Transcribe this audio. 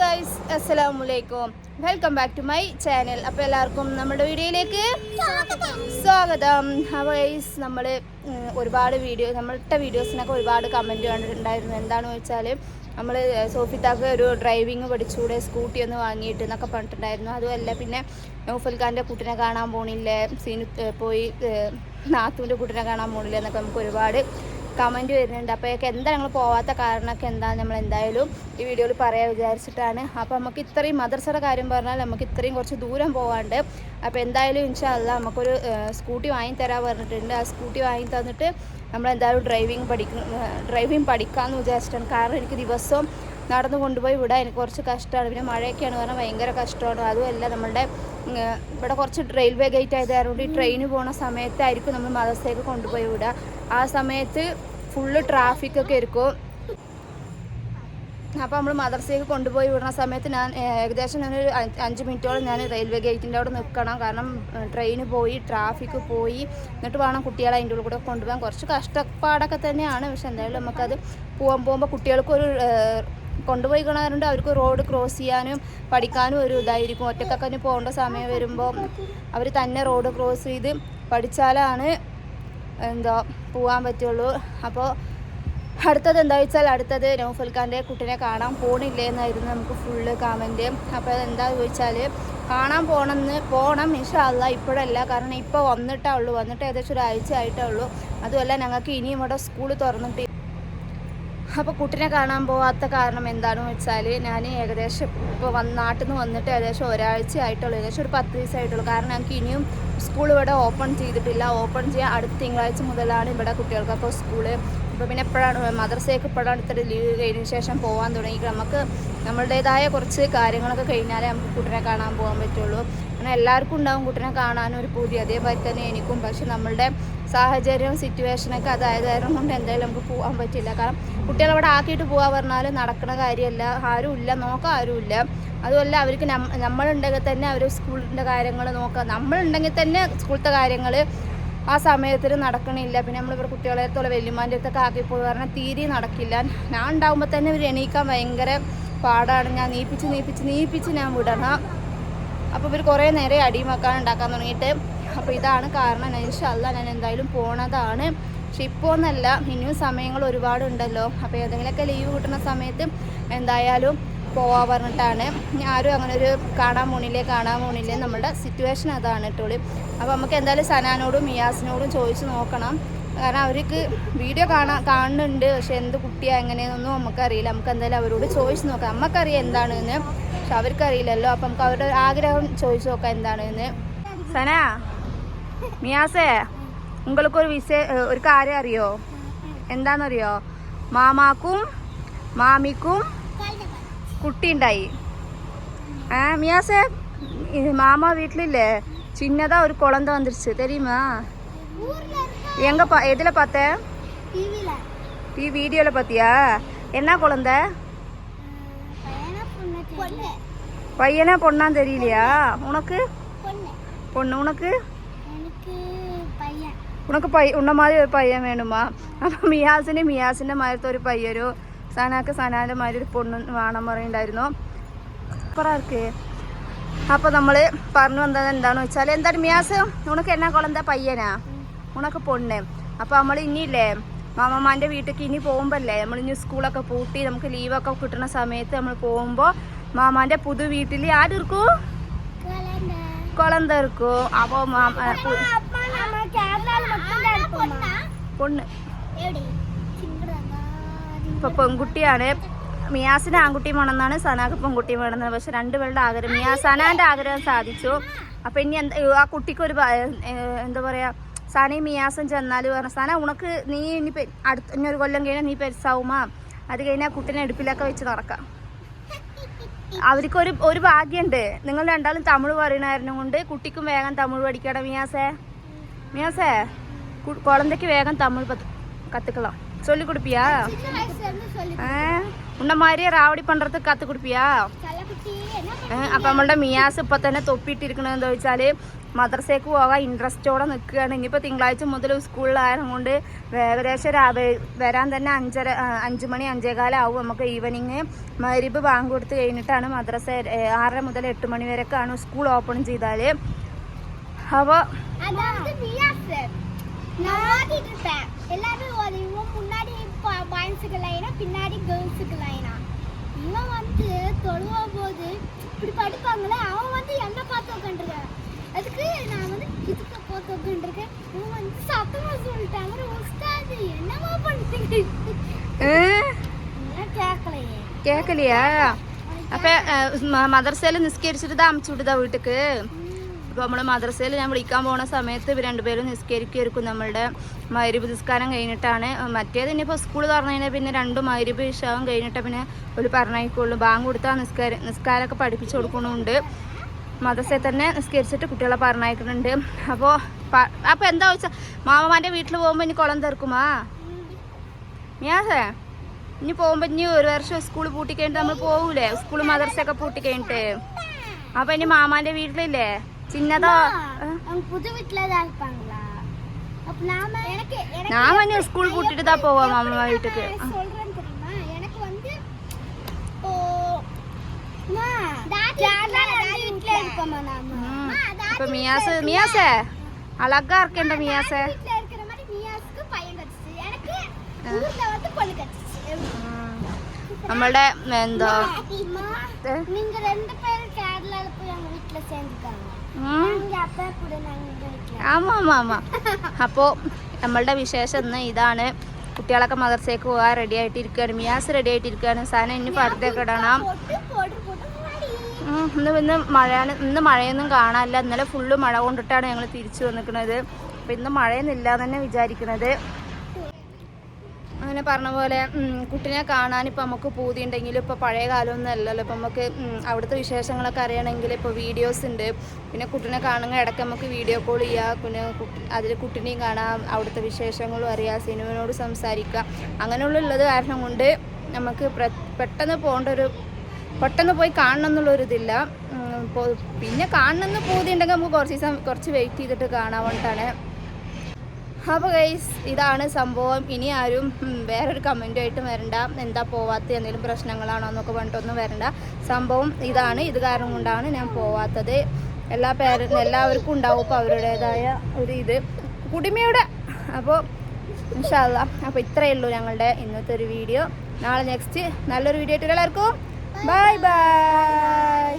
Guys അസ്സലാമലൈക്കും welcome back to my channel അപ്പോൾ എല്ലാവർക്കും നമ്മുടെ വീഡിയോയിലേക്ക് സ്വാഗതം. അപ്പോൾ ഗൈസ് നമ്മൾ ഒരുപാട് വീഡിയോ നമ്മളുടെ വീഡിയോസിനൊക്കെ ഒരുപാട് കമന്റ് കണ്ടിട്ടുണ്ടായിരുന്നു. എന്താണെന്ന് വെച്ചാൽ നമ്മൾ സോഫിത്താക്ക് ഒരു ഡ്രൈവിങ് പഠിച്ചുകൂടെ സ്കൂട്ടി ഒന്ന് വാങ്ങിയിട്ട് എന്നൊക്കെ പറഞ്ഞിട്ടുണ്ടായിരുന്നു. അതുമല്ല പിന്നെ നൗഫൽ ഖാന്റെ കുട്ടിനെ കാണാൻ പോണില്ലേ സീനു പോയി നാത്തുവിന്റെ കുട്ടിനെ കാണാൻ പോണില്ലേ എന്നൊക്കെ നമുക്ക് ഒരുപാട് കമന്റ് വരുന്നുണ്ട്. അപ്പോൾ എന്താ ഞങ്ങൾ പോവാത്ത കാരണമൊക്കെ എന്താ നമ്മൾ എന്തായാലും ഈ വീഡിയോയിൽ പറയാൻ വിചാരിച്ചിട്ടാണ്. അപ്പോൾ നമുക്ക് ഇത്രയും മദർസയുടെ കാര്യം പറഞ്ഞാൽ നമുക്ക് ഇത്രയും കുറച്ച് ദൂരം പോകാണ്ട് അപ്പോൾ എന്തായാലും ഇൻഷാല്ല നമുക്കൊരു സ്കൂട്ടി വാങ്ങി തരാൻ പറഞ്ഞിട്ടുണ്ട്. ആ സ്കൂട്ടി വാങ്ങി തന്നിട്ട് നമ്മൾ എന്തായാലും ഡ്രൈവിംഗ് പഠിക്കും ഡ്രൈവിംഗ് പഠിക്കാമെന്ന് വിചാരിച്ചിട്ടാണ്. കാരണം എനിക്ക് ദിവസവും നടന്നു കൊണ്ടുപോയി വിടാൻ എനിക്ക് കുറച്ച് കഷ്ടമാണ് പിന്നെ മഴയൊക്കെയാണ് പറഞ്ഞാൽ ഭയങ്കര കഷ്ടമാണ്. അതുമല്ല നമ്മളുടെ ഇവിടെ കുറച്ച് റെയിൽവേ ഗേറ്റ് കാരണം ഈ ട്രെയിന് പോണ സമയത്തായിരിക്കും നമ്മൾ മദർസയ്ക്ക് കൊണ്ടുപോയി വിടുക ആ സമയത്ത് ഫുള്ള് ട്രാഫിക്കൊക്കെ ആയിരിക്കും. അപ്പോൾ നമ്മൾ മദർസയ്ക്ക് കൊണ്ടുപോയി വിടുന്ന സമയത്ത് ഞാൻ ഏകദേശം ഞാനൊരു അഞ്ച് മിനിറ്റോളം ഞാൻ റെയിൽവേ ഗേറ്റിന്റെ അവിടെ നിൽക്കണം. കാരണം ട്രെയിന് പോയി ട്രാഫിക് പോയി എന്നിട്ട് വേണം കുട്ടികളെ അതിന്റെ ഉള്ളിൽ കൂടെ കൊണ്ടുപോകാൻ. കുറച്ച് കഷ്ടപ്പാടൊക്കെ തന്നെയാണ്. പക്ഷെ എന്തായാലും നമുക്കത് പോകാൻ പോകുമ്പോൾ കുട്ടികൾക്കൊരു കൊണ്ടുപോയി കാണാറുണ്ട്. അവർക്ക് റോഡ് ക്രോസ് ചെയ്യാനും പഠിക്കാനും ഒരു ഇതായിരിക്കും. ഒറ്റക്കൊക്കെ പോകേണ്ട സമയം വരുമ്പോൾ അവർ തന്നെ റോഡ് ക്രോസ് ചെയ്ത് പഠിച്ചാലാണ് എന്താ പോകാൻ പറ്റുള്ളൂ. അപ്പോൾ അടുത്തത് എന്താ വെച്ചാൽ അടുത്തത് നൗഫൽ ഖാന്റെ കുട്ടിനെ കാണാൻ പോണില്ലേ എന്നായിരുന്നു നമുക്ക് ഫുള്ള് കമന്റ് അപ്പോൾ എന്താ ചോദിച്ചാൽ കാണാൻ പോകണമെന്ന് പോകണം ഇൻഷാല്ല ഇപ്പോഴല്ല. കാരണം ഇപ്പോൾ വന്നിട്ടേ ഉള്ളൂ. വന്നിട്ട് ഏകദേശം ഒരാഴ്ച ആയിട്ടേ ഉള്ളൂ. അതുമല്ല ഞങ്ങൾക്ക് ഇനിയും ഇവിടെ സ്കൂൾ തുറന്നിട്ട് അപ്പോൾ കുട്ടിനെ കാണാൻ പോവാത്ത കാരണം എന്താണെന്ന് വെച്ചാൽ ഞാൻ ഏകദേശം ഇപ്പോൾ വന്ന് നാട്ടിൽ നിന്ന് വന്നിട്ട് ഏകദേശം ഒരാഴ്ച ആയിട്ടുള്ളൂ ഏകദേശം ഒരു പത്ത് ദിവസമായിട്ടുള്ളൂ. കാരണം ഞങ്ങൾക്ക് ഇനിയും സ്കൂൾ ഇവിടെ ഓപ്പൺ ചെയ്തിട്ടില്ല. ഓപ്പൺ ചെയ്യാൻ അടുത്ത തിങ്കളാഴ്ച മുതലാണ് ഇവിടെ കുട്ടികൾക്കൊക്കെ സ്കൂൾ ഇപ്പോൾ പിന്നെ എപ്പോഴാണ് മദ്രസയൊക്കെ എപ്പോഴാണ് ഇത്ര ലീവ് കഴിഞ്ഞ ശേഷം പോകാൻ തുടങ്ങി നമുക്ക് നമ്മളുടേതായ കുറച്ച് കാര്യങ്ങളൊക്കെ കഴിഞ്ഞാലേ നമുക്ക് കുട്ടിനെ കാണാൻ പോകാൻ പറ്റുള്ളൂ. അങ്ങനെ എല്ലാവർക്കും ഉണ്ടാവും കുട്ടിനെ ഒരു പൂതി. അതേപോലെ തന്നെ എനിക്കും പക്ഷെ നമ്മളുടെ സാഹചര്യവും സിറ്റുവേഷനൊക്കെ അതായത് കാരണം കൊണ്ട് എന്തായാലും നമുക്ക് പോകാൻ പറ്റില്ല. കാരണം കുട്ടികളെ അവിടെ ആക്കിയിട്ട് പോകാൻ പറഞ്ഞാൽ നടക്കുന്ന കാര്യമല്ല. ആരും ഇല്ല നോക്കാൻ ആരുമില്ല അതുമല്ല അവർക്ക് നമ്മളുണ്ടെങ്കിൽ തന്നെ അവർ സ്കൂളിന്റെ കാര്യങ്ങൾ നോക്കുക നമ്മളുണ്ടെങ്കിൽ തന്നെ സ്കൂളത്തെ കാര്യങ്ങൾ ആ സമയത്തിന് നടക്കണില്ല. പിന്നെ നമ്മളിവിടെ കുട്ടികളെ അടുത്തുള്ള വെല്ലുമാന്റെ അടുത്തൊക്കെ ആക്കി പോയി പറഞ്ഞാൽ തീരെ നടക്കില്ല. ഞാൻ ഉണ്ടാകുമ്പോൾ തന്നെ ഇവർ എണീക്കാൻ ഭയങ്കര പാടാണ്. ഞാൻ നീപ്പിച്ച് നീപ്പിച്ച് നീപ്പിച്ച് ഞാൻ വിടണം. അപ്പോൾ ഇവർ കുറേ നേരം അടിയും വെക്കാൻ ഉണ്ടാക്കാൻ തുടങ്ങിയിട്ട് അപ്പോൾ ഇതാണ് കാരണം. ഞാൻ ഇൻഷല്ല ഞാൻ എന്തായാലും പോണതാണ്. പക്ഷെ ഇപ്പോൾ ഒന്നല്ല ഇനിയും സമയങ്ങൾ ഒരുപാടുണ്ടല്ലോ. അപ്പോൾ ഏതെങ്കിലുമൊക്കെ ലീവ് കിട്ടുന്ന സമയത്ത് എന്തായാലും പോവാ പറഞ്ഞിട്ടാണ്. ആരും അങ്ങനെ ഒരു കാണാൻ പോണില്ലേ കാണാൻ പോണില്ലേ നമ്മുടെ സിറ്റുവേഷൻ അതാണ് കേട്ടോളി അപ്പോൾ നമുക്ക് എന്തായാലും സനാനോടും മിയാസിനോടും ചോദിച്ച് നോക്കണം. കാരണം അവർക്ക് വീഡിയോ കാണാൻ കാണുന്നുണ്ട്. പക്ഷെ എന്ത് കുട്ടിയാണ് എങ്ങനെയെന്നൊന്നും നമുക്കറിയില്ല. നമുക്ക് എന്തായാലും അവരോട് ചോദിച്ച് നോക്കാം. നമുക്കറിയാം എന്താണെന്ന്. പക്ഷെ അവർക്കറിയില്ലല്ലോ അപ്പം നമുക്ക് അവരുടെ ആഗ്രഹം ചോദിച്ചു നോക്കാം എന്താണെന്ന് സന മിയാസേ உங்களுக்கு ഒരു വിഷയ ഒരു കാര്യം അറിയോ എന്താണെന്നറിയോ മാമാക്കും മാമിക്കും കുട്ടി ഉണ്ടായി ആ മിയാസേ ഈ മാമ വീട്ടിലില്ലേ ചിന്നതാ ഒരു കുളന്ത வந்துருச்சு தெரியுமா எங்க பா எதுல பார்த்த டீ வீடியோல பார்த்தியா என்ன குழந்தை பையனா பொண்ணான்னு தெரியலையா உனக்கு பொண்ணு உனக்கு ഉനക്ക് പയ്യ ഉണ്ണ മാതിരി ഒരു പയ്യൻ വേണുമാ അപ്പം മിയാസിന് മിയാസിൻ്റെ മാതിരത്തെ ഒരു പയ്യൊരു സനാക്ക് സനാൻ്റെ മാതിരി ഒരു പൊണ്ണ് വേണം പറയുണ്ടായിരുന്നു അപ്പറാർക്ക് അപ്പോൾ നമ്മൾ പറഞ്ഞു വന്നത് എന്താണെന്ന് വെച്ചാൽ എന്താണ് മിയാസ് ഉനക്ക് എന്നാ കുളന്താ പയ്യനാ ഉനക്ക് പൊണ്ണ് അപ്പോൾ നമ്മൾ ഇനിയില്ലേ മാമമാൻ്റെ വീട്ടിലേക്ക് ഇനി പോകുമ്പോഴല്ലേ നമ്മൾ ഇനി സ്കൂളൊക്കെ പൂട്ടി നമുക്ക് ലീവൊക്കെ കിട്ടുന്ന സമയത്ത് നമ്മൾ പോകുമ്പോൾ മാമാന്റെ പുതു വീട്ടിൽ ആരിക്കും കൊളന്തർക്കു. ഇരിക്കും അപ്പോൾ മാമ പു- പൊണ്ണ്. ഇപ്പൊ പെൺകുട്ടിയാണ്. മിയാസിന് ആൺകുട്ടി വേണമെന്നാണ് സനാക്ക് പെൺകുട്ടി വേണമെന്നാണ്. പക്ഷെ രണ്ടുപേരുടെ ആഗ്രഹം. മിയാ സനാന്റെ ആഗ്രഹം സാധിച്ചു. അപ്പൊ ഇനി എന്താ ആ കുട്ടിക്ക് ഒരു എന്താ പറയാ സനയും മിയാസും ചെന്നാൽ പറഞ്ഞ സന ഉണക്ക് നീ ഇനി അടുത്ത ഇനി ഒരു കൊല്ലം കഴിഞ്ഞാൽ നീ പെരുസാവുമാ. അത് കഴിഞ്ഞാൽ കുട്ടീനെ എടുപ്പിലൊക്കെ വെച്ച് നടക്കാം. അവർക്ക് ഒരു ഒരു ഭാഗ്യമുണ്ട് നിങ്ങൾ രണ്ടാളും തമിഴ് പറയണായിരുന്നു കൊണ്ട് കുട്ടിക്കും വേഗം തമിഴ് പഠിക്കണം മിയാസേ மியாசே கு- குழந்தைக்கு வேகம் தமிழ் பத்து கற்றுக்கலாம் சொல்லி கொடுப்பியா ஆ உன்ன மாதிரியே ராவடி பண்ணுறதுக்கு கற்றுக் கொடுப்பியா അപ്പം നമ്മളുടെ മിയാസ് ഇപ്പം തന്നെ തൊപ്പിയിട്ടിരിക്കണമെന്ന് ചോദിച്ചാൽ മദ്രസയ്ക്ക് പോകാൻ ഇൻട്രസ്റ്റോടെ നിൽക്കുകയാണ് ഇനിയിപ്പോൾ തിങ്കളാഴ്ച മുതൽ സ്കൂളിലായത് കൊണ്ട് ഏകദേശം രാവെ- വരാൻ തന്നെ അഞ്ചര ആ, അഞ്ച് മണി അഞ്ചേകാലാവും നമുക്ക് ഈവനിങ് മരിബ് ബാങ്ക് കൊടുത്ത് കഴിഞ്ഞിട്ടാണ് മദ്രസ ഏ, ആറര മുതൽ എട്ട് മണി വരെയൊക്കെയാണ് സ്കൂൾ ഓപ്പൺ ചെയ്താൽ അപ്പോൾ அதாவது வியாசு நான் ஓதிட்டு இருப்பேன் எல்லாரும் ஓதி இவன் முன்னாடி பாய்ஸுக்கு லைனா பின்னாடி கேர்ள்ஸுக்கு லைனா இவன் வந்து தொழுவா போது இப்படி படிப்பாங்களே அவன் வந்து என்ன பார்த்து உட்காந்துருக்கான் அதுக்கு நான் வந்து இதுக்கு பார்த்து உட்காந்துருக்கேன் இவன் வந்து சத்தமா சொல்லிட்டாங்க உஸ்தாது என்னமா பண்ணுறீங்க என்ன கேட்கலையே കേക്കലിയാ അപ്പം മദ്രസയിൽ നിസ്കരിച്ചിട്ട് താമസിച്ചുവിട്ടതാ വീട്ടിക്ക് അപ്പോൾ നമ്മൾ മദ്രസയിൽ ഞാൻ വിളിക്കാൻ പോണ സമയത്ത് ഇവർ രണ്ടുപേരും നിസ്കരിക്കുമായിരിക്കും നമ്മളുടെ മൈരിബ് നിസ്കാരം കഴിഞ്ഞിട്ടാണ് മറ്റേത് ഇനിയിപ്പോൾ സ്കൂൾ തുറന്നു കഴിഞ്ഞാൽ പിന്നെ രണ്ടും മൈരിബ് ഇഷാവും കഴിഞ്ഞിട്ട് പിന്നെ ഒരു പറഞ്ഞേക്കുള്ളൂ ബാങ്ക് കൊടുത്താൽ നിസ്കാരം നിസ്കാരമൊക്കെ പഠിപ്പിച്ചു കൊടുക്കണമുണ്ട് മദ്രസയിൽ തന്നെ നിസ്കരിച്ചിട്ട് കുട്ടികളെ പറഞ്ഞയക്കുന്നുണ്ട്. അപ്പോൾ അപ്പോൾ എന്താ വെച്ചാൽ മാമമാന്റെ വീട്ടിൽ പോകുമ്പോൾ ഇനി കുളം തീർക്കുമാ ഞാസേ ഇനി പോകുമ്പോൾ ഇനി ഒരു വർഷം സ്കൂൾ പൂട്ടിക്കഴിഞ്ഞിട്ട് നമ്മൾ പോകൂലേ സ്കൂൾ മദ്രസയൊക്കെ പൂട്ടിക്കഴിഞ്ഞിട്ട്. അപ്പോൾ ഇനി മാമാന്റെ വീട്ടിലില്ലേ? ചിന്നതോ ഞാൻ മഞ്ഞ സ്കൂൾ പൂട്ടിട്ട് പോവാ മാമ വീട്ടിക്ക്. എനിക്ക് சொல்றேன் தெரியுமா எனக்கு வந்து ஓ மா ஜாதா டாடி வீட்ல இருப்போமா நாம ഉം. மா, டாடி അപ്പൊ മിയാസ് മിയാസേ അലഗ ഇറക്കണ്ട മിയാസേ வீட்ல இருக்கிற மாதிரி மியாஸ்க்கு பையன் கடிச்சு எனக்கு ஊர்ல வந்து பொண்ணு கடிச்சு നമ്മളുടെ എന്താ அம்மா ഏ? நீங்க ரெண்டு பேரும் கேரளால போய் அவங்க வீட்ல சேர்ந்துட்டாங்க ഉം. எங்க அப்பா கூட நாங்க எங்க வீட்ல ആമാ ആമാ ആമാ അപ്പോൾ നമ്മളുടെ വിശേഷം ഇന്ന് ഇതാണ് കുട്ടികളൊക്കെ മദർസയ്ക്ക് പോകാൻ റെഡി ആയിട്ടിരിക്കുകയാണ് മിയാസ് റെഡി ആയിട്ടിരിക്കുകയാണ് സാധനം ഇനി പർദ്ദയൊക്കെ ഇടണം ഇന്ന് ഇന്ന് മഴയാണ് ഇന്ന് മഴയൊന്നും കാണാനില്ല. ഇന്നലെ ഫുള്ള് മഴ കൊണ്ടിട്ടാണ് ഞങ്ങൾ തിരിച്ചു വന്നിരിക്കുന്നത് അപ്പം ഇന്ന് മഴയൊന്നുമില്ല എന്ന് തന്നെ വിചാരിക്കുന്നത് അങ്ങനെ പറഞ്ഞ പോലെ കുട്ടിനെ കാണാൻ ഇപ്പം നമുക്ക് പൂതി ഉണ്ടെങ്കിലും ഇപ്പോൾ പഴയ കാലമൊന്നും അല്ലല്ലോ. ഇപ്പം നമുക്ക് അവിടുത്തെ വിശേഷങ്ങളൊക്കെ അറിയണമെങ്കിൽ ഇപ്പോൾ വീഡിയോസ് ഉണ്ട്. പിന്നെ കുട്ടീനെ കാണുന്ന ഇടയ്ക്ക് നമുക്ക് വീഡിയോ കോൾ ചെയ്യാം. പിന്നെ അതിൽ കുട്ടീനെയും കാണാം. അവിടുത്തെ വിശേഷങ്ങളും അറിയാം. സിനിമയോട് സംസാരിക്കാം. ഉള്ളത് കാരണം കൊണ്ട് നമുക്ക് പെട്ടെന്ന് പോകേണ്ട ഒരു പെട്ടെന്ന് പോയി കാണണം എന്നുള്ളൊരിതില്ല പിന്നെ കാണണമെന്ന് പൂതി ഉണ്ടെങ്കിൽ നമുക്ക് കുറച്ച് ദിവസം കുറച്ച് വെയിറ്റ് ചെയ്തിട്ട് കാണാൻ വേണ്ടിയിട്ടാണ് അപ്പോൾ ഗൈസ് ഇതാണ് സംഭവം. ഇനി ആരും വേറൊരു കമന്റുമായിട്ട് വരണ്ട. എന്താ പോവാത്ത എന്തെങ്കിലും പ്രശ്നങ്ങളാണോ എന്നൊക്കെ പറഞ്ഞിട്ടൊന്നും വരണ്ട. സംഭവം ഇതാണ്. ഇത് കാരണം കൊണ്ടാണ് ഞാൻ പോവാത്തത്. എല്ലാ പേര എല്ലാവർക്കും ഉണ്ടാവും ഇപ്പോൾ അവരുടേതായ ഒരു ഇത്. കുടിമയുടെ അപ്പോൾ ഇൻഷാല്ല അപ്പോൾ ഇത്രയേ ഉള്ളൂ ഞങ്ങളുടെ ഇന്നത്തെ ഒരു വീഡിയോ നാളെ നെക്സ്റ്റ് നല്ലൊരു വീഡിയോ ആയിട്ട് എല്ലാവർക്കും Bye-bye!